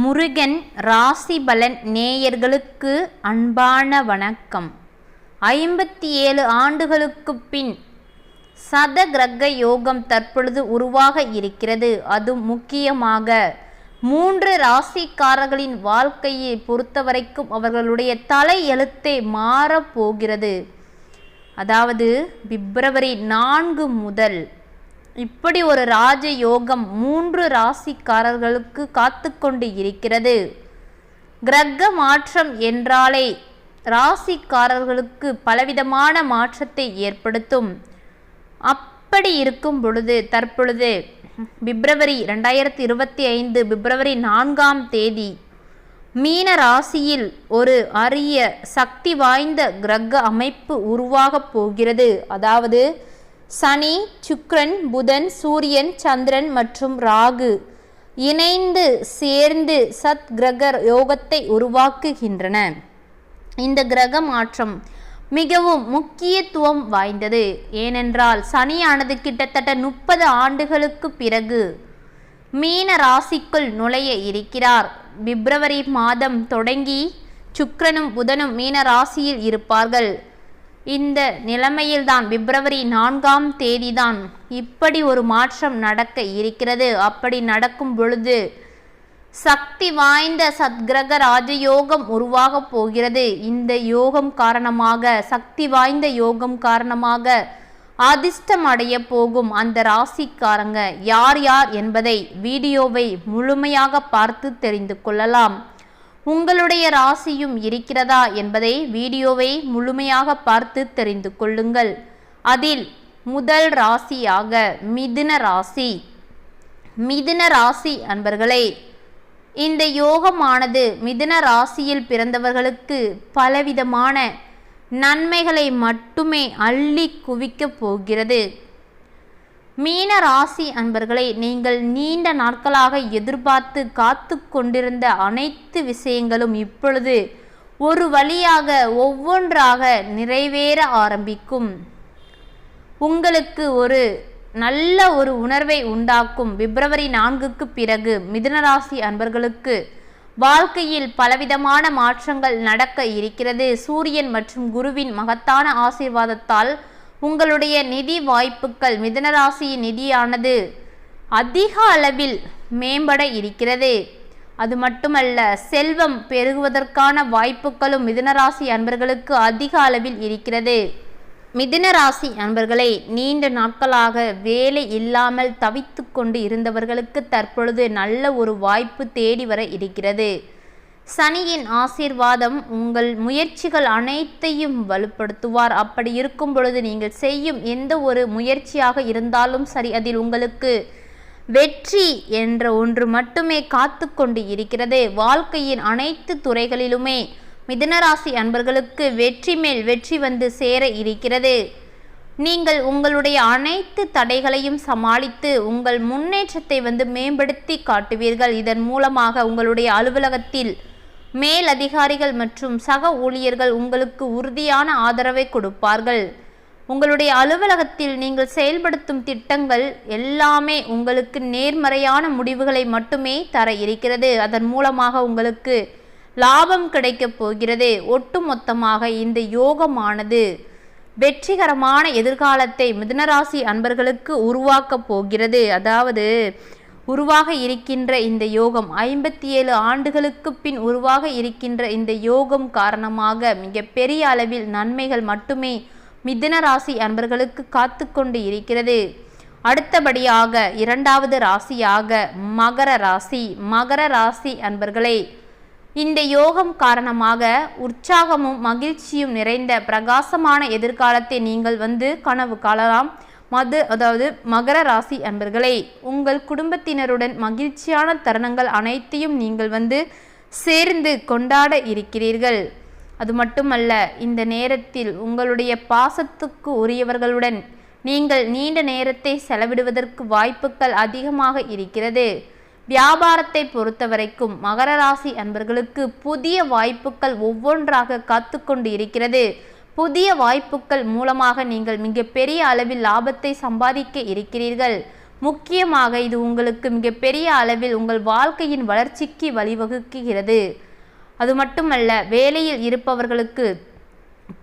முருகன் ராசி பலன் நேயர்களுக்கு அன்பான வணக்கம். ஐம்பத்தி ஏழு ஆண்டுகளுக்கு பின் சத கிரக யோகம் தற்பொழுது உருவாக இருக்கிறது. அது முக்கியமாக மூன்று ராசிக்காரர்களின் வாழ்க்கையை பொறுத்தவரைக்கும் அவர்களுடைய தலை எழுத்தே மாறப்போகிறது அதாவது பிப்ரவரி நான்கு முதல் இப்படி ஒரு ராஜ யோகம் மூன்று ராசிக்காரர்களுக்கு காத்து கொண்டு இருக்கிறது. கிரக மாற்றம் என்றாலே ராசிக்காரர்களுக்கு பலவிதமான மாற்றத்தை ஏற்படுத்தும். அப்படி இருக்கும் பொழுது தற்பொழுது பிப்ரவரி ரெண்டாயிரத்தி இருபத்தி ஐந்து பிப்ரவரி நான்காம் தேதி மீன ராசியில் ஒரு அரிய சக்தி வாய்ந்த கிரக அமைப்பு உருவாகப் போகிறது. அதாவது சனி சுக்ரன் புதன் சூரியன் சந்திரன் மற்றும் ராகு இணைந்து சேர்ந்து சத் கிரக யோகத்தை உருவாக்குகின்றன. இந்த கிரக மாற்றம் மிகவும் முக்கியத்துவம் வாய்ந்தது. ஏனென்றால் சனியானது கிட்டத்தட்ட முப்பது ஆண்டுகளுக்கு பிறகு மீன ராசிக்குள் நுழைய இருக்கிறார். பிப்ரவரி மாதம் தொடங்கி சுக்ரனும் புதனும் மீன ராசியில் இருப்பார்கள். இந்த நிலைமையில்தான் பிப்ரவரி நான்காம் தேதிதான் இப்படி ஒரு மாற்றம் நடக்க இருக்கிறது. அப்படி நடக்கும் பொழுது சக்தி வாய்ந்த சத்கிரக ராஜயோகம் உருவாகப் போகிறது. இந்த யோகம் காரணமாக சக்தி வாய்ந்த யோகம் காரணமாக அதிர்ஷ்டம் அடைய போகும் அந்த ராசிக்காரங்க யார் யார் என்பதை வீடியோவை முழுமையாக பார்த்து தெரிந்து கொள்ளலாம். உங்களுடைய ராசியும் இருக்கிறதா என்பதை வீடியோவை முழுமையாக பார்த்து தெரிந்து கொள்ளுங்கள். அதில் முதல் ராசியாக மிதுன ராசி. மிதுன ராசி அன்பர்களே இந்த யோகமானது மிதுன ராசியில் பிறந்தவர்களுக்கு பலவிதமான நன்மைகளை மட்டுமே அள்ளி குவிக்கப் போகிறது. மீன ராசி அன்பர்களை நீங்கள் நீண்ட நாட்களாக எதிர்பார்த்து காத்து கொண்டிருந்த அனைத்து விஷயங்களும் இப்பொழுது ஒரு வழியாக ஒவ்வொன்றாக நிறைவேற ஆரம்பிக்கும். உங்களுக்கு ஒரு நல்ல ஒரு உணர்வை உண்டாக்கும் பிப்ரவரி நான்குக்கு பிறகு மிதுனராசி அன்பர்களுக்கு வாழ்க்கையில் பலவிதமான மாற்றங்கள் நடக்க இருக்கிறது. சூரியன் மற்றும் குருவின் மகத்தான ஆசீர்வாதத்தால் உங்களுடைய நிதி வாய்ப்புகள் மிதனராசியின் நிதியானது அதிக அளவில் மேம்பட இருக்கிறது. அது மட்டுமல்ல செல்வம் பெருகுவதற்கான வாய்ப்புகளும் மிதனராசி அன்பர்களுக்கு அதிக அளவில் இருக்கிறது. மிதுனராசி அன்பர்களை நீண்ட நாட்களாக வேலை இல்லாமல் தவித்து கொண்டு இருந்தவர்களுக்கு தற்பொழுது நல்ல ஒரு வாய்ப்பு தேடி வர இருக்கிறது. சனியின் ஆசீர்வாதம் உங்கள் முயற்சிகள் அனைத்தையும் வலுப்படுத்துவார். அப்படி இருக்கும் பொழுது நீங்கள் செய்யும் எந்த ஒரு முயற்சியாக இருந்தாலும் சரி அதில் உங்களுக்கு வெற்றி என்ற ஒன்று மட்டுமே காத்து கொண்டு இருக்கிறது. வாழ்க்கையின் அனைத்து துறைகளிலுமே மிதுனராசி அன்பர்களுக்கு வெற்றி மேல் வெற்றி வந்து சேர இருக்கிறது. நீங்கள் உங்களுடைய அனைத்து தடைகளையும் சமாளித்து உங்கள் முன்னேற்றத்தை வந்து மேம்படுத்தி காட்டுவீர்கள். இதன் மூலமாக உங்களுடைய அலுவலகத்தில் மேல் அதிகாரிகள் மற்றும் சக ஊழியர்கள் உங்களுக்கு உறுதியான ஆதரவை கொடுப்பார்கள். உங்களுடைய அலுவலகத்தில் நீங்கள் செயல்படுத்தும் திட்டங்கள் எல்லாமே உங்களுக்கு நேர்மறையான முடிவுகளை மட்டுமே தர இருக்கிறது. அதன் மூலமாக உங்களுக்கு லாபம் கிடைக்கப் போகிறது. ஒட்டுமொத்தமாக இந்த யோகமானது வெற்றிகரமான எதிர்காலத்தை மிதுனராசி அன்பர்களுக்கு உருவாக்கப் போகிறது. அதாவது உருவாக இருக்கின்ற இந்த யோகம் ஐம்பத்தி ஏழு ஆண்டுகளுக்கு பின் உருவாக இருக்கின்ற இந்த யோகம் காரணமாக மிக பெரிய அளவில் நன்மைகள் மட்டுமே மிதுன ராசி அன்பர்களுக்கு காத்து கொண்டு இருக்கிறது. அடுத்தபடியாக இரண்டாவது ராசியாக மகர ராசி மகர ராசி அன்பர்களே இந்த யோகம் காரணமாக உற்சாகமும் மகிழ்ச்சியும் நிறைந்த பிரகாசமான எதிர்காலத்தை நீங்கள் வந்து கனவு காணலாம். மது அதாவது மகர ராசி அன்பர்களே உங்கள் குடும்பத்தினருடன் மகிழ்ச்சியான தருணங்கள் அனைத்தையும் நீங்கள் வந்து சேர்ந்து கொண்டாட இருக்கிறீர்கள். அது மட்டுமல்ல இந்த நேரத்தில் உங்களுடைய பாசத்துக்கு உரியவர்களுடன் நீங்கள் நீண்ட நேரத்தை செலவிடுவதற்கு வாய்ப்புகள் அதிகமாக இருக்கிறது. வியாபாரத்தை பொறுத்தவரைக்கும் மகர ராசி அன்பர்களுக்கு புதிய வாய்ப்புகள் ஒவ்வொன்றாக காத்து கொண்டு இருக்கிறது. புதிய வாய்ப்புகள் மூலமாக நீங்கள் மிகப்பெரிய அளவில் லாபத்தை சம்பாதிக்க இருக்கிறீர்கள். முக்கியமாக இது உங்களுக்கு மிகப்பெரிய அளவில் உங்கள் வாழ்க்கையின் வளர்ச்சிக்கு வழிவகுக்குகிறது அது மட்டுமல்ல வேலையில் இருப்பவர்களுக்கு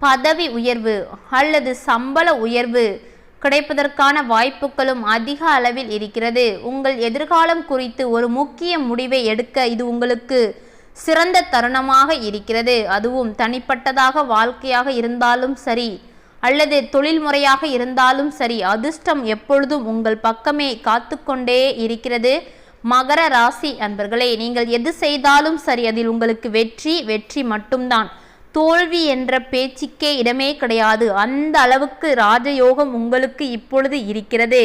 பதவி உயர்வு அல்லது சம்பள உயர்வு கிடைப்பதற்கான வாய்ப்புகளும் அதிக அளவில் இருக்கிறது. உங்கள் எதிர்காலம் குறித்து ஒரு முக்கிய முடிவை எடுக்க இது உங்களுக்கு சிறந்த தருணமாக இருக்கிறது. அதுவும் தனிப்பட்டதாக வாழ்க்கையாக இருந்தாலும் சரி அல்லது தொழில் முறையாக இருந்தாலும் சரி அதிர்ஷ்டம் எப்பொழுதும் உங்கள் பக்கமே காத்து கொண்டே இருக்கிறது. மகர ராசி அன்பர்களே நீங்கள் எது செய்தாலும் சரி அதில் உங்களுக்கு வெற்றி வெற்றி மட்டும்தான். தோல்வி என்ற பேச்சுக்கே இடமே கிடையாது. அந்த அளவுக்கு ராஜயோகம் உங்களுக்கு இப்பொழுது இருக்கிறது.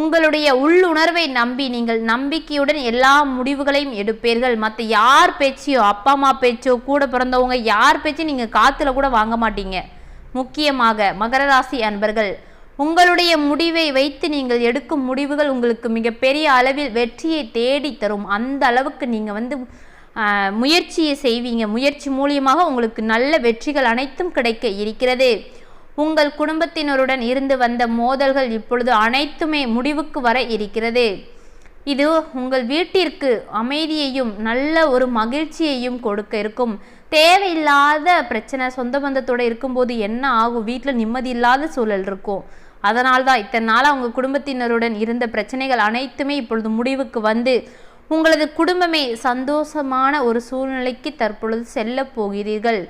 உங்களுடைய உள்ளுணர்வை நம்பி நீங்கள் நம்பிக்கையுடன் எல்லா முடிவுகளையும் எடுப்பீர்கள். மற்ற யார் பேச்சையோ அப்பா அம்மா பேச்சோ கூட பிறந்தவங்க யார் பேச்சையும் நீங்கள் காற்றுல கூட வாங்க மாட்டீங்க. முக்கியமாக மகர ராசி அன்பர்கள் உங்களுடைய முடிவை வைத்து நீங்கள் எடுக்கும் முடிவுகள் உங்களுக்கு மிகப்பெரிய அளவில் வெற்றியை தேடி தரும். அந்த அளவுக்கு நீங்கள் வந்து முயற்சியை செய்வீங்க. முயற்சி மூலியமாக உங்களுக்கு நல்ல வெற்றிகள் அனைத்தும் கிடைக்க இருக்கிறது. உங்கள் குடும்பத்தினருடன் இருந்து வந்த மோதல்கள் இப்பொழுது அனைத்துமே முடிவுக்கு வர இருக்கிறது. இது உங்கள் வீட்டிற்கு அமைதியையும் நல்ல ஒரு மகிழ்ச்சியையும் கொடுக்க இருக்கும். தேவையில்லாத பிரச்சனை சொந்த பந்தத்தோடு இருக்கும்போது என்ன ஆகும்? வீட்டில் நிம்மதி இல்லாத சூழல் இருக்கும். அதனால் தான் இத்தனை நாள் அவங்க குடும்பத்தினருடன் இருந்த பிரச்சனைகள் அனைத்துமே இப்பொழுது முடிவுக்கு வந்து உங்களது குடும்பமே சந்தோஷமான ஒரு சூழ்நிலைக்கு தற்பொழுது செல்ல போகிறீர்கள்.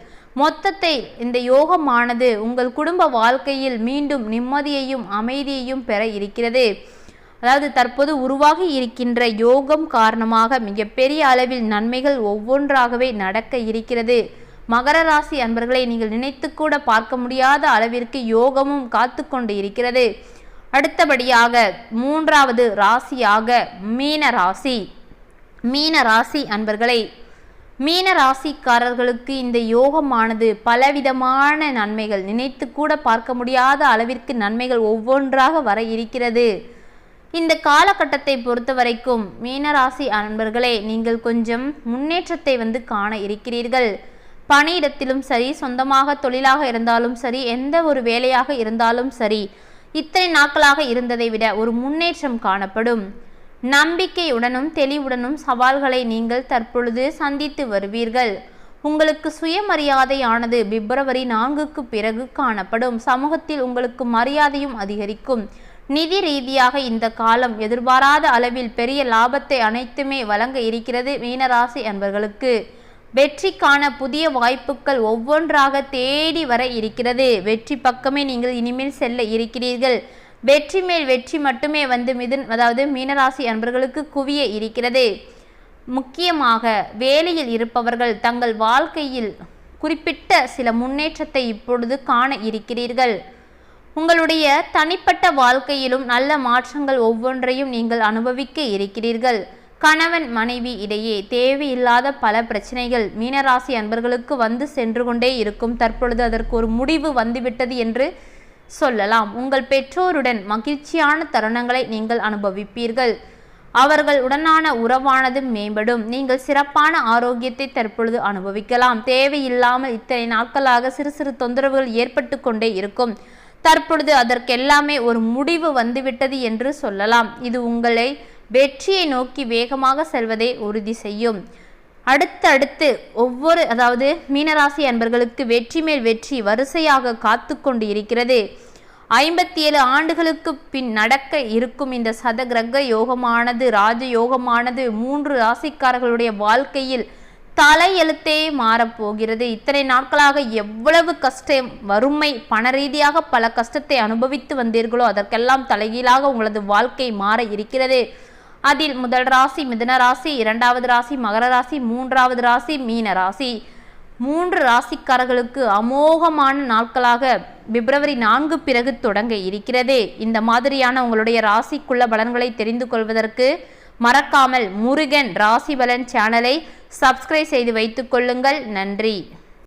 மொத்தத்தை இந்த யோகமானது உங்கள் குடும்ப வாழ்க்கையில் மீண்டும் நிம்மதியையும் அமைதியையும் பெற இருக்கிறது. அதாவது தற்போது உருவாகி இருக்கின்ற யோகம் காரணமாக மிகப்பெரிய அளவில் நன்மைகள் ஒவ்வொன்றாகவே நடக்க இருக்கிறது. மகர ராசி அன்பர்களை நீங்கள் நினைத்து கூட பார்க்க முடியாத அளவிற்கு யோகமும் காத்து கொண்டு இருக்கிறது. அடுத்தபடியாக மூன்றாவது ராசியாக மீன ராசி. மீன ராசி அன்பர்களை மீன ராசிக்காரர்களுக்கு இந்த யோகமானது பலவிதமான நன்மைகள். நினைத்து கூட பார்க்க முடியாத அளவிற்கு நன்மைகள் ஒவ்வொன்றாக வர இருக்கிறது. இந்த காலகட்டத்தை பொறுத்த வரைக்கும் மீனராசி அன்பர்களே நீங்கள் கொஞ்சம் முன்னேற்றத்தை வந்து காண இருக்கிறீர்கள். பணியிடத்திலும் சரி சொந்தமாக தொழிலாக இருந்தாலும் சரி எந்த ஒரு வேலையாக இருந்தாலும் சரி இத்தனை நாட்களாக இருந்ததை விட ஒரு முன்னேற்றம் காணப்படும். நம்பிக்கையுடனும் தெளிவுடனும் சவால்களை நீங்கள் தற்பொழுது சந்தித்து வருவீர்கள். உங்களுக்கு சுயமரியாதையானது பிப்ரவரி நான்குக்கு பிறகு காணப்படும். சமூகத்தில் உங்களுக்கு மரியாதையும் அதிகரிக்கும். நிதி ரீதியாக இந்த காலம் எதிர்பாராத அளவில் பெரிய லாபத்தை அனைத்துமே வழங்க இருக்கிறது மீனராசி அன்பர்களுக்கு. வெற்றிக்கான புதிய வாய்ப்புகள் ஒவ்வொன்றாக தேடி வர இருக்கிறது. வெற்றி பக்கமே நீங்கள் இனிமேல் செல்ல இருக்கிறீர்கள். வெற்றி மேல் வெற்றி மட்டுமே வந்து மிதுன் அதாவது மீனராசி அன்பர்களுக்கு குவிய இருக்கிறது. முக்கியமாக வேலையில் இருப்பவர்கள் தங்கள் வாழ்க்கையில் குறிப்பிட்ட சில முன்னேற்றத்தை இப்பொழுது காண இருக்கிறீர்கள். உங்களுடைய தனிப்பட்ட வாழ்க்கையிலும் நல்ல மாற்றங்கள் ஒவ்வொன்றையும் நீங்கள் அனுபவிக்க இருக்கிறீர்கள். கணவன் மனைவி இடையே தேவையில்லாத பல பிரச்சனைகள் மீனராசி அன்பர்களுக்கு வந்து சென்று கொண்டே இருக்கும். தற்பொழுது அதற்கு ஒரு முடிவு வந்துவிட்டது என்று சொல்லலாம். உங்கள் பெற்றோருடன் மகிழ்ச்சியான தருணங்களை நீங்கள் அனுபவிப்பீர்கள். அவர்கள் உடனான உறவானது மேம்படும். நீங்கள் சிறப்பான ஆரோக்கியத்தை தற்பொழுது அனுபவிக்கலாம். தேவையில்லாமல் இத்தனை நாட்களாக சிறு சிறு தொந்தரவுகள் ஏற்பட்டு கொண்டே இருக்கும். தற்பொழுது அதற்கெல்லாமே ஒரு முடிவு வந்துவிட்டது என்று சொல்லலாம். இது உங்களை வெற்றியை நோக்கி வேகமாக செல்வதை உறுதி செய்யும். அடுத்தடுத்து ஒவ்வொரு அதாவது மீனராசி அன்பர்களுக்கு வெற்றி மேல் வெற்றி வரிசையாக காத்து கொண்டு இருக்கிறது. ஐம்பத்தி ஏழு ஆண்டுகளுக்கு பின் நடக்க இருக்கும் இந்த சத கிரக யோகமானது ராஜ யோகமானது மூன்று ராசிக்காரர்களுடைய வாழ்க்கையில் தலையெழுத்தே மாறப்போகிறது இத்தனை நாட்களாக எவ்வளவு கஷ்டம் வறுமை பண ரீதியாக பல கஷ்டத்தை அனுபவித்து வந்தீர்களோ அதற்கெல்லாம் தலைகீழாக உங்களது வாழ்க்கை மாற இருக்கிறது. அதில் முதல் ராசி மிதன ராசி இரண்டாவது ராசி மகர ராசி மூன்றாவது ராசி மீன ராசி. மூன்று ராசிக்காரர்களுக்கு அமோகமான நாட்களாக பிப்ரவரி நான்கு பிறகு தொடங்க இருக்கிறது. இந்த மாதிரியான உங்களுடைய ராசிக்குள்ள பலன்களை தெரிந்து கொள்வதற்கு மறக்காமல் முருகன் ராசி பலன் சேனலை சப்ஸ்கிரைப் செய்து வைத்துக் கொள்ளுங்கள். நன்றி.